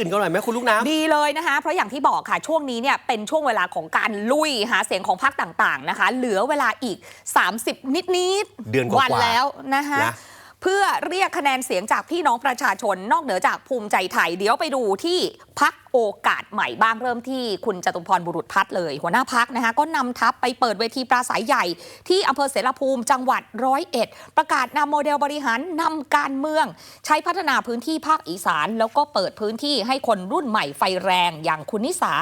อื่นกันหน่อยไหมคุณลูกน้ำดีเลยนะคะ เพราะอย่างที่บอกค่ะช่วงนี้เนี่ยเป็นช่วงเวลาของการลุยหาเสียงของพรรคต่างๆนะคะ เหลือเวลาอีก 30 นิดนิดๆเดือนกว่าๆวันแล้วนะคะนะ เพื่อเรียกคะแนนเสียงจากพี่น้องประชาชนนอกเหนือจากภูมิใจไทย เดี๋ยวไปดูที่พักโอกาสใหม่บ้างเริ่มที่คุณจตุพรบุรุษพัฒน์เลย หัวหน้าพักนะคะก็นำทัพไปเปิดเวทีปราศัยใหญ่ ที่อำเภอเสรภูมิจังหวัดร้อยเอ็ดประกาศนำโมเดลบริหารนำการเมือง ใช้พัฒนาพื้นที่ภาคอีสาน แล้วก็เปิดพื้นที่ให้คนรุ่นใหม่ไฟแรงอย่างคุณนิสา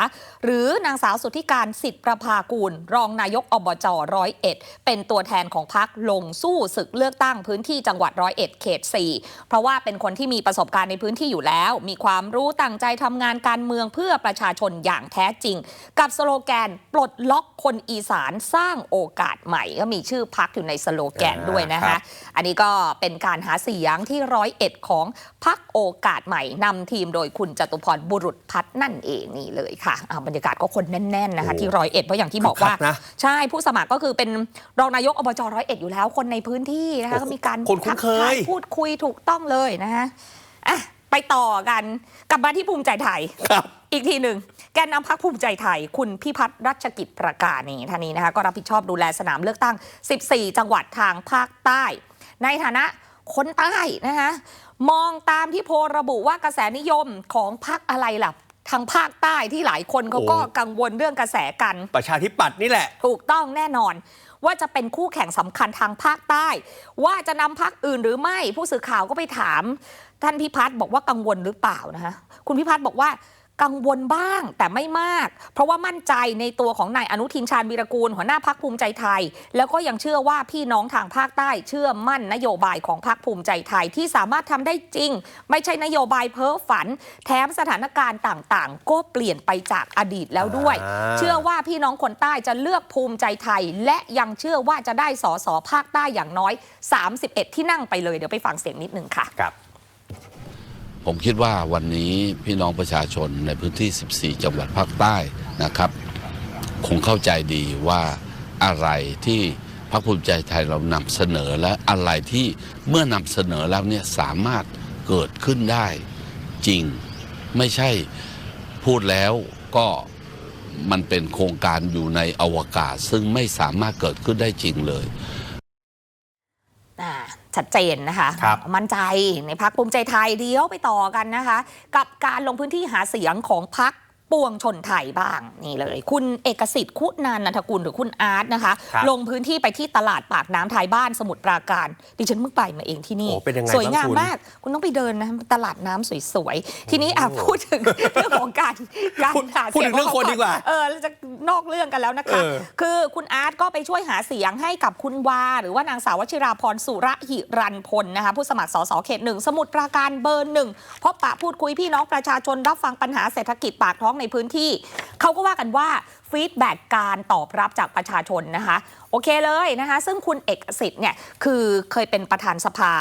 หรือนางสาวสุทธิการสิทธิประภากูล รองนายกอบจร้อยเอ็ดเป็นตัวแทนของพักลงสู้ศึกเลือกตั้งพื้นที่จังหวัดร้อยเอ็ดเขต 4 เพราะว่าเป็นคนที่มีประสบการณ์ในพื้นที่อยู่แล้ว มีความรู้ตั้งใจทำงานการเมืองเพื่อประชาชนอย่างแท้จริง กับสโลแกน ปลดล็อกคนอีสานสร้างโอกาสใหม่ ก็มีชื่อพักอยู่ในสโลแกนด้วยนะครัคะบอันนี้ก็เป็นการหาเสียงที่ร้อยเอ็ดของพักโอกาสใหม่นำทีมโดยคุณจตุพรบุรุษพัฒน์นั่นเองนี่เลยค่ะอ่าบรรยากาศก็คนแน่นๆนะคะโอ้ที่ร้อยเอ็ดเพราะอย่างที่บอกว่าคึกคักนะใช่ผู้สมัครก็คือเป็นรองนายกอบจร้อยเอ็ดอยู่แล้วคนในพื้นที่นะคะโอ้ก็มีการคนคุ้นเคยทักทาพูดคุยถูกต้องเลยนะคะอะไปต่อกันกลับมาที่ภูมิใจไทยครับ อีกทีหนึ่งแกนนำพักภูมิใจไทย คุณพิพัฒน์รัชกิจประกาศนี่ท่านนี้นะคะก็รับผิดชอบดูแลสนามเลือกตั้ง 14 จังหวัดทางภาคใต้ ในฐานะคนใต้นะคะมองตามที่โพลระบุว่ากระแสนิยมของพักอะไรล่ะ ทางภาคใต้ที่หลายคนเขาก็โอ้กังวลเรื่องกระแสกัน ประชาธิปัตย์นี่แหละ ถูกต้องแน่นอน ว่าจะเป็นคู่แข่งสำคัญทางภาคใต้ ว่าจะนำพักอื่นหรือไม่ผู้สื่อข่าวก็ไปถาม ท่านพิพัฒน์บอกว่ากังวลหรือเปล่านะคะคุณพิพัฒน์บอกว่า กังวลบ้างแต่ไม่มาก เพราะว่ามั่นใจในตัวของนายอนุทินชาญวีรกูล หัวหน้าพักภูมิใจไทย แล้วก็ยังเชื่อว่าพี่น้องทางภาคใต้เชื่อมั่นนโยบายของพักภูมิใจไทยที่สามารถทำได้จริง ไม่ใช่นโยบายเพ้อฝัน แถมสถานการณ์ต่างๆ ก็เปลี่ยนไปจากอดีตแล้วด้วยอ่าเชื่อว่าพี่น้องคนใต้จะเลือกภูมิใจไทย และยังเชื่อว่าจะได้สอสอภาคใต้อย่างน้อย 31 ที่นั่งไปเลยเดี๋ยวไปฟังเสียงนิดนึงค่ะครับ ผมคิดว่าวันนี้พี่น้องประชาชนในพื้นที่ 14 จังหวัดภาคใต้นะครับ คงเข้าใจดีว่าอะไรที่พรรคภูมิใจไทยเรานำเสนอและอะไรที่เมื่อนำเสนอแล้วเนี่ยสามารถเกิดขึ้นได้จริง ไม่ใช่พูดแล้วก็มันเป็นโครงการอยู่ในอวกาศ ซึ่งไม่สามารถเกิดขึ้นได้จริงเลย ชัดเจนนะคะครับมั่นใจในพักภูมิใจไทยเดี๋ยวไปต่อกันนะคะ กับการลงพื้นที่หาเสียงของพัก ปวงชนไทยบ้างนี่เลย คุณเอกสิทธิ์คุณานันทกุลหรือคุณอาร์ตนะคะ ครับลงพื้นที่ไปที่ตลาดปากน้ำไทยบ้านสมุทรปราการดิฉันเพิ่งไปมาเองที่นี่ โอ้เป็นยังไงสวยงามบ้างคุณ มาก คุณต้องไปเดินนะตลาดน้ำสวยๆ ทีนี้อะพูดถึง เรื่องของการการพูดหาพูดเสียถึงงเรื่องคนดีกว่าเออแล้วจะนอกเรื่องกันแล้วนะคะ เออ คือคุณอาร์ตก็ไปช่วยหาเสียงให้กับคุณวา หรือว่านางสาววชิราพรสุระหิรันพลนะคะผู้สมัครสสเขตหนึ่งสมุทรปราการเบอร์หนึ่งพบปะพูดคุยพี่น้องประชาชนรับฟังปัญหาเศรษฐกิจปากท้องในพื้นที่ เขาก็ว่ากันว่าฟีดแบ็กการตอบรับจากประชาชนนะคะ โอเคเลยนะคะ ซึ่งคุณเอกสิทธิ์เนี่ยคือเคยเป็นประธานสภา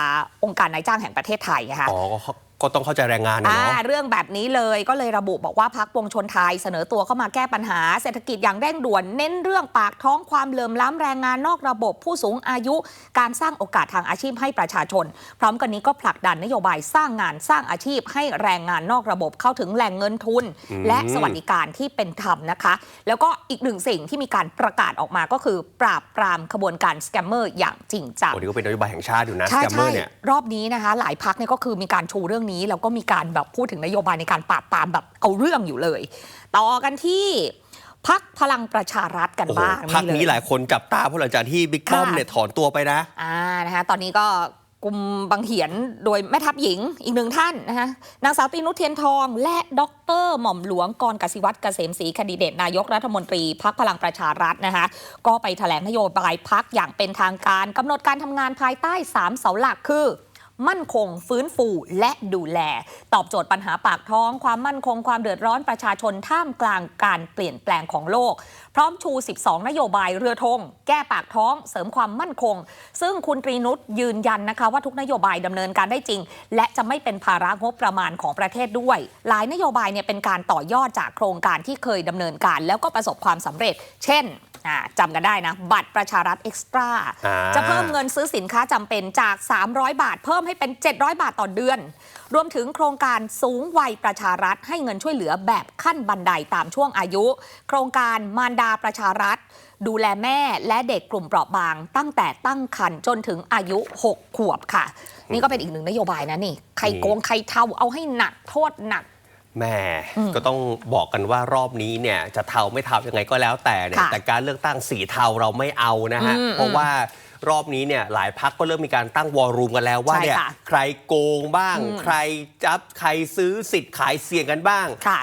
องค์การนายจ้างแห่งประเทศไทยนะคะอ๋อก็ก็ต้องเข้าใจแรงงานนะอ่าเนาะเรื่องแบบนี้เลยก็เลยระบุบอกว่าพักปวงชนไทยเสนอตัวเข้ามาแก้ปัญหาเศรษฐกิจอย่างเร่งด่วน เน้นเรื่องปากท้องความเหลื่อมล้ำแรงงานนอกระบบผู้สูงอายุ การสร้างโอกาสทางอาชีพให้ประชาชน พร้อมกันนี้ก็ผลักดันนโยบายสร้างงานสร้างอาชีพให้แรงงานนอกระบบเข้าถึงแหล่งเงินทุนอืมและสวัสดิการที่เป็นธรรมนะคะ แล้วก็อีกหนึ่งสิ่งที่มีการประกาศออกมาก็คือปราบปรามขบวนการสแกมเมอร์อย่างจริงจังโอ้นี่ก็เป็นนโยบายแห่งชาติอยู่นะสใช่แกมเมอใช่ร์เนี่ยรอบนี้นะคะ หลายพักเนี่ยก็คือมีการชูเรื่องนี้ แล้วก็มีการแบบพูดถึงนโยบายในการปราบปรามแบบเอาเรื่องอยู่เลย ต่อกันที่พักพลังประชารัฐกันโอ้โหบ้างพักเลนี้หลายคนจับตาเพราะหลังจากที่บิ๊กป้อมค่ะเนี่ยถอนตัวไปนะอ่านะคะตอนนี้ก็ กลุ่มบางเหียนโดยแม่ทัพหญิงอีกหนึ่งท่านนะคะนางสาวตีนุชเทียนทอง และดอกเตอรหม่อมหลวงกรกสิวัตรเกษมศรีคดิเดตนายกรัฐมนตรีพักพลังประชารัฐนะคะก็ไปแถลงนโยบายพักอย่างเป็นทางการกำหนดการทำงานภายใต้ 3 เสาหลักคือ มั่นคง ฟื้นฟูและดูแล ตอบโจทย์ปัญหาปากท้อง ความมั่นคงความเดือดร้อนประชาชนท่ามกลางการเปลี่ยนแปลงของโลก พร้อมชู 12 นโยบายเรือธงแก้ปากท้อง เสริมความมั่นคง ซึ่งคุณตรีนุชยืนยันนะคะว่าทุกนโยบายดำเนินการได้จริง และจะไม่เป็นภาระงบประมาณของประเทศด้วย หลายนโยบายเนี่ยเป็นการต่อยอดจากโครงการที่เคยดำเนินการ แล้วก็ประสบความสำเร็จ เช่น จำกันได้นะ บัตรประชารัฐเอ็กซ์ตร้าอ่าจะเพิ่มเงินซื้อสินค้าจำเป็นจาก 300 บาท เพิ่มให้เป็น 700 บาทต่อเดือน รวมถึงโครงการสูงวัยประชารัฐ ให้เงินช่วยเหลือแบบขั้นบันไดตามช่วงอายุ โครงการมารดาประชารัฐ ดูแลแม่และเด็กกลุ่มเปราะบาง ตั้งแต่ตั้งครรภ์จนถึงอายุ 6 ขวบค่ะ นี่ก็เป็นอีกหนึ่งนโยบายนะนี่ใครโกงใครเทาเอาให้หนักโทษหนัก แหม่ก็ต้องบอกกันว่ารอบนี้เนี่ยจะเทาไม่เทายังไงก็แล้วแต่เนี่ยค่ะแต่การเลือกตั้งสีเทาเราไม่เอานะฮะ อืมเพราะว่ารอบนี้เนี่ยหลายพักก็เริ่มมีการตั้งวอลลุ่มกันแล้วว่าใช่เนี่ยค่ะใครโกงบ้าง ใครจับใครซื้อสิทธิ์ขายเสียงกันบ้าง ค่ะ